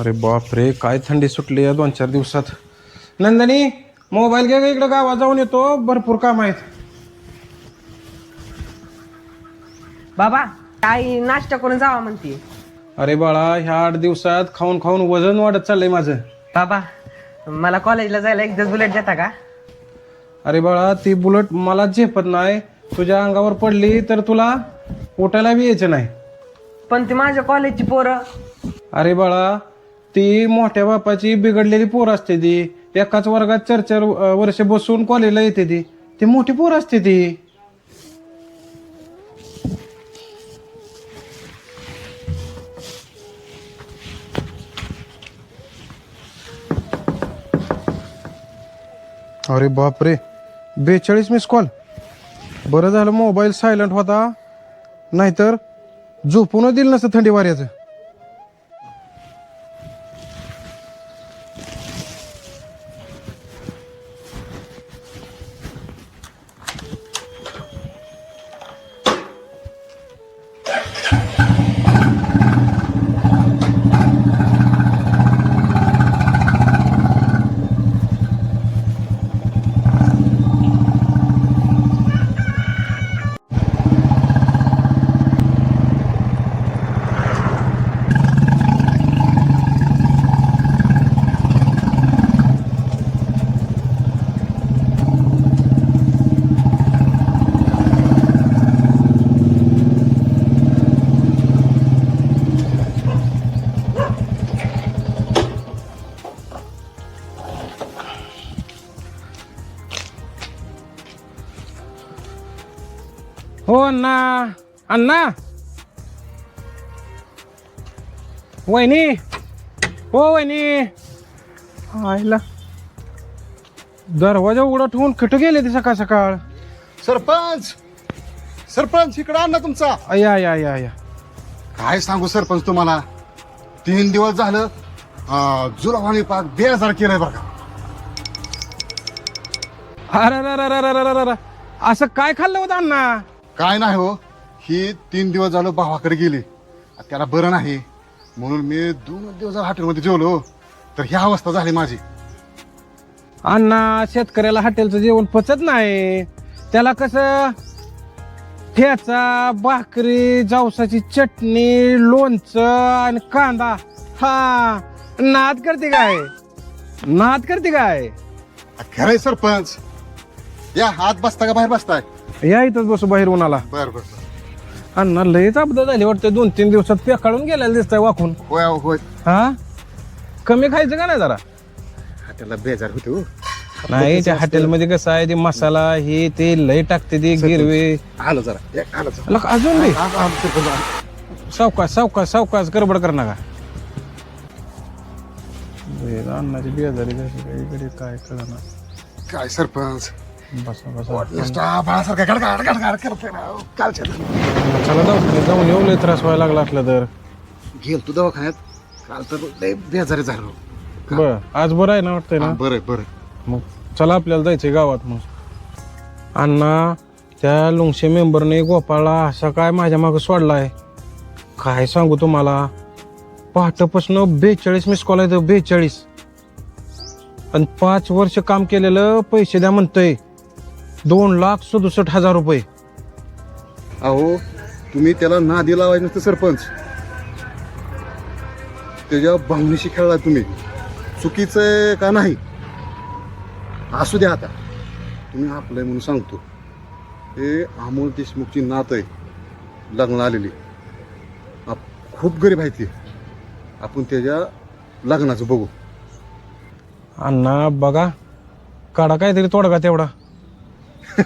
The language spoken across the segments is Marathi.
अरे बापरे काय थंडी सुटली या दोन चार दिवसात. नंदनी मोबाईल घे इकडं गावात जाऊन येतो. भरपूर काम आहेत. बाबा आई नाश्ता करून जावा म्हणते. अरे बाळा ह्या आठ दिवसात खाऊन खाऊन वजन वाढत चाललंय माझं. बाबा मला कॉलेजला जायला एक दिवस बुलेट देता का? अरे बाळा ती बुलेट मला झेपत नाही. तुझ्या अंगावर पडली तर तुला उठायला बी यायचं नाही. पण ती माझ्या कॉलेजची पोरं. अरे बाळा ती मोठ्या बापाची बिघडलेली पोर असते ती. एकाच वर्गात चार चार वर्ष बसून कॉलेजला येते ती. ती मोठी पोर असते ती. अरे बापरे. बेचाळीस मिस कॉल बरं झालं मोबाईल सायलंट होता. नाहीतर झोपून दिलं नसतं थंडी वाऱ्याचं. हो अण्णा. अण्णा. वहिनी. हो वहिनी. आईला. दरवाजा उघडा ठेवून कुठं गेले ते सकाळ सकाळ. सरपंच! सरपंच इकडे आण ना तुमचा. अया अया अया अया काय सांगू सरपंच तुम्हाला? तीन दिवस झालं जुलावानी पाक बेजार केलंय बघा. अरे अरे अरे अरे अरे अरे. असं काय खाल्लं होतं अण्णा? काय नाही हो. ही तीन दिवस झालं भावाकडे गेली. त्याला बरं नाही. म्हणून मी दोन दिवस हॉटेलमध्ये जेवलो. तर ही अवस्था झाली माझी. अण्णा शेतकऱ्याला हॉटेलचं जेवण पचत नाही. त्याला कसं? ठेचा भाकरी जावसाची चटणी लोणचं आणि कांदा. हा नाद करते काय? नाद करते काय? खरंय सरपंच. या आत बसता का बाहेर बसताय? या इथंच बसू बाहेर उन्हाला. बर बर अण्णा लयच अपदा झाली वाटतं. दोन तीन दिवसात पेकाळून गेलेला दिसतंय वाकून. होय अहो, होय. हा? कमी खायचं का नाही जरा? हॉटेलला बेजार होते हो. नाही त्या हॉटेलमध्ये कसं आहे ते मसाला हे ते लय टाकते ते गिरवे. आलं जरा. एक आलं जरा. लक अजून बी आलं, आलं, सरपंच, आलं. सावकाश सावकाश सावकाश गडबड कर नका. अन्नाची बेजारी कशी काय काय कळना काय सरपंच? राव. कालच्या. चला. जाऊ जाऊन येऊ लय त्रास व्हायला लागला असला तर. गेल तू दवाखान्यात. काल तर लय बेजारी झालो. बर आज बरं आहे ना वाटतंय ना? बरं बरं मग चला आपल्याला जायचंय गावात मग. अण्णा त्या लुंगशे मेंबरने गोपाळला असा काय माझ्या मागे सोडलाय? काय सांगू तुम्हाला? पहाटपासून बेचाळीस मिस कॉल आहे बेचाळीस. आणि पाच वर्ष काम केलेलं पैसे द्या म्हणतंय. दोन लाख सदुसष्ट हजार रुपये. अहो तुम्ही त्याला नादी लावायचं नसतं सरपंच. त्याच्या भावनेशी खेळला तुम्ही. चुकीचं का नाही? असू द्या आता. तुम्ही आपलं म्हणून सांगतो. हे अमोल देशमुखची नात आहे. लग्न आलेली. आप- खूप गरीब आहे ती. आपण त्याच्या लग्नाचं बघू. अण्णा बघा. काढा काहीतरी तोडगा तेवढा.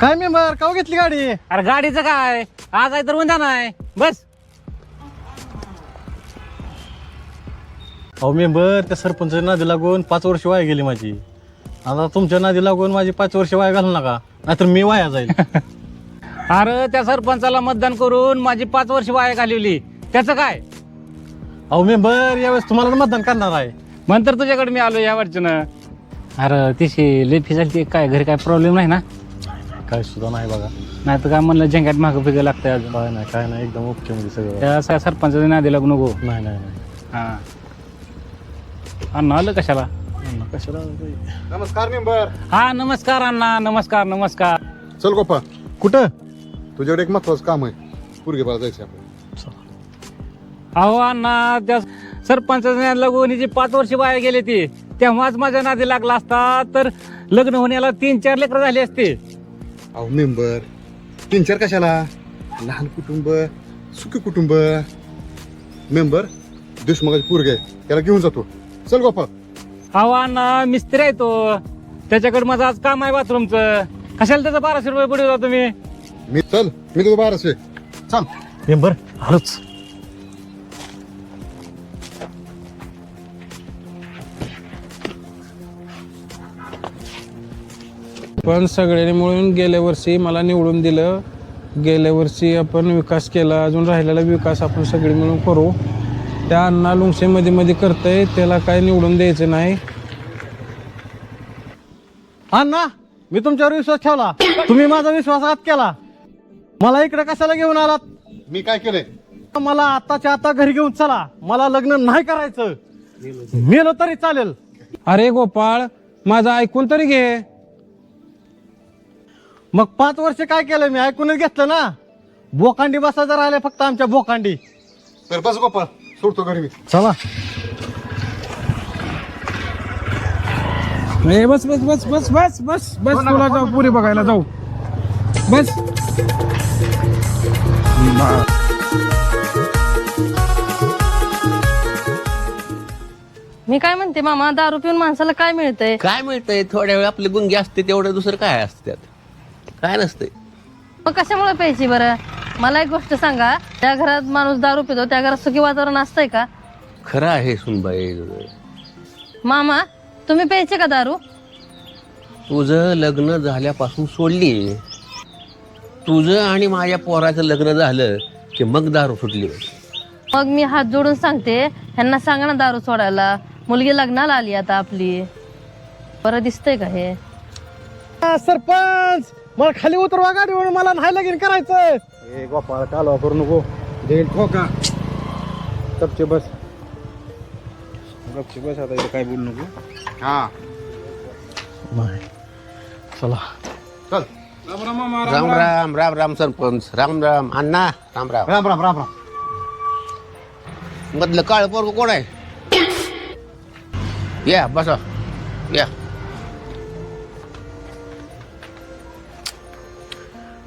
काय मेंबर का घेतली गाडी? अरे गाडीचं काय? आज आहे तर उद्या नाही बस. अहो मेंबर त्या सरपंच नादी लागून पाच वर्ष वाया गेली माझी. आता तुमच्या नादी लागून माझी पाच वर्ष वाया घालू नका नाहीतर मी वाया जाईल. अरे त्या सरपंचाला मतदान करून माझी पाच वर्ष वाया घालवली. त्याचं काय? अहो मेंबर यावेळेस तुम्हाला मतदान करणार आहे. नंतर तुझ्याकडे मी आलो या वरच्यानं अरे तिशी लई फी झाली काय घरी काय प्रॉब्लेम नाही ना? काय सुद्धा नाही बघा. नाही तर काय म्हणलं झेंगाट मागं फिरायला लागतंय अजून. काय नाही काय नाही एकदम ओके मध्ये सगळं. त्या स- सरपंचाच्या नादी लागू नको. नाही नाही नाही. हा. अण्णा आलं कशाला? अण्णा, कशाला नमस्कार मेंबर. हा नमस्कार अण्णा नमस्कार नमस्कार. चल गोपा. कुठं? तुझ्याकडे एक महत्वाचं काम आहे. पुरगे बाळा जायचं आपल्याला. अहो अण्णा त्या सरपंचाच्या लागून हिची पाच वर्ष बाहेर गेले ती. तेव्हाच माझ्या नादी लागला असता तर लग्न होण्याला तीन चार लेकरं झाली असते. अहो मेंबर. तीन चार कशाला? लहान कुटुंब सुखी कुटुंब. मेंबर देशमुखाचे पोरगे आहे. त्याला घेऊन जातो. चल गोपा अहो अण्णा मिस्त्री आहे तो. त्याच्याकडे माझं आज काम आहे बाथरूमचं. कशाला त्याचं बाराशे रुपये पुढे तुम्ही? मी चल मी तुझं बाराशे. चल. मेंबर आलोच. पण सगळ्यांनी मिळून गेल्या वर्षी मला निवडून दिलं. गेल्या वर्षी आपण विकास केला अजून राहिलेला विकास आपण सगळे मिळून करू. त्या अण्णा लुंगशे मध्ये मध्ये करतंय त्याला काय निवडून द्यायचं नाही. अण्णा मी तुमच्यावर विश्वास ठेवला. तुम्ही माझा विश्वासघात केला. मला इकडे कशाला घेऊन आलात? मी काय केलंय? मला आताच्या आता घरी घेऊन चला. मला लग्न नाही करायचं. मेलो तरी चालेल. अरे गोपाळ माझं ऐकून तरी घे. मग पाच वर्ष काय केलं मी? ऐकूनच घेतलं ना? बोकांडी बसायचं राहिले फक्त आमच्या बोकांडी. तर बस गोपाळ सोडतो घरी मी. चला. ए, बस बस बस बस बस बस बस तुला जाऊ पुरी बघायला जाऊ. बस. मी काय म्हणते मामा दारू पिऊन माणसाला काय मिळतंय? काय मिळतंय? थोड्या वेळ आपली गुंगी असते तेवढं दुसरं काय असतं त्यात काय नसतंय. मग कशामुळे प्यायची बरं? मला एक गोष्ट सांगा त्या घरात माणूस दारू पितो त्या घरात सुखी वातावरण असतंय का? खरं आहे सुनबाई. मामा तुम्ही प्यायचे का दारू? तुझं लग्न झाल्यापासून सोडली. तुझं आणि माझ्या पोराचं लग्न झालं की मग दारू सुटली. मग मी हात जोडून सांगते ह्यांना सांगा ना दारू सोडायला. मुलगी लग्नाला आली आता आपली. बरं दिसतंय का हे सरपंच! मला खाली उतरवा गाडीवरून मला नाही लगीन करायचं ए गोपाळ कालवा करू नको. देईल ठोका. गपचे बस. गपचे बस आता इथे काय बोलू नको. हा. नाही चला. चल. राम राम राम राम सरपंच. राम राम. अण्णा राम राम. राम राम राम राम. मधलं काळ पोरग कोण आहे? या बसा. या.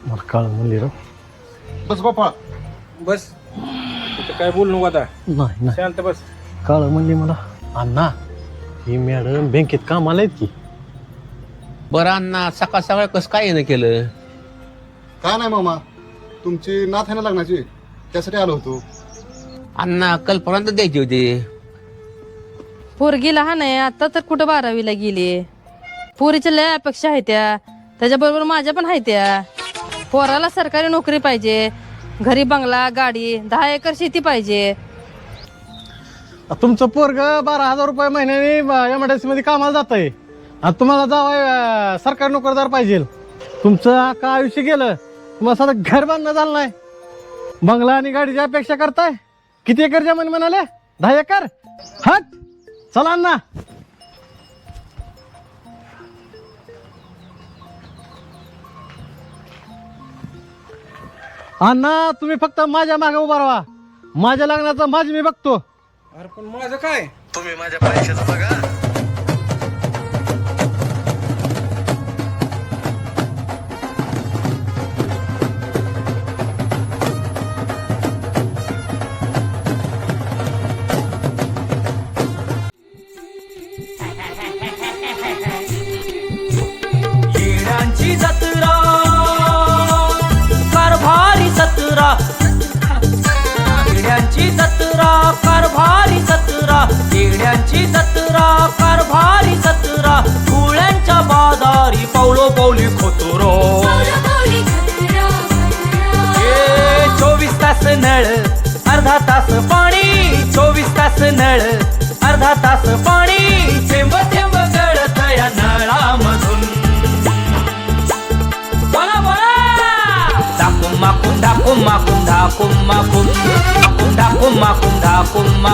मला काळ म्हणली रे बस गोपाळ. बस. इथं काय बोलू नको आता. नाही नाही. शांत बस. काळ म्हणली मला अण्णा ही मॅडम बँकेत कामाला आहेत की? बरं अण्णा सकाळ सकाळ कसं काय येणं केलं? काय नाही मामा तुमची नाथ आहे ना लग्नाची? त्यासाठी आलो होतो. अण्णा कल्पना तर द्यायची होती. पोरगी लहान आहे आता तर कुठं बारावीला गेली? पोरीच्या लय अपेक्षा आहेत त्या. त्याच्याबरोबर माझ्या पण आहेत त्या. पोराला सरकारी नोकरी पाहिजे घरी बंगला गाडी दहा एकर शेती पाहिजे. तुमचं पोरग बारा हजार रुपये महिन्याने एमआयडीसी मध्ये कामाला जात आहे आणि तुम्हाला जावा सरकारी नोकरदार पाहिजे. तुमचं का आयुष्य गेलं तुम्हाला साधं घर बांधणं झालं नाही. बंगला आणि गाडीची अपेक्षा करताय? किती एकर जमीन म्हणाले दहा एकर? हट! चला ना अण्णा तुम्ही फक्त माझ्या मागे उभा राहा. माझ्या लग्नाचं माझी मी बघतो. अरे पण माझं काय? येड्यांची जत्रा कारभारी जत्रा येड्यांची जत्रा कारभारी जत्रा फुळ्यांच्या बाजारी पावलो पावली खोतुरो. चोवीस तास नळ अर्धा तास पाणी चोवीस तास नळ अर्धा तास पाणी kum ma kum da kum ma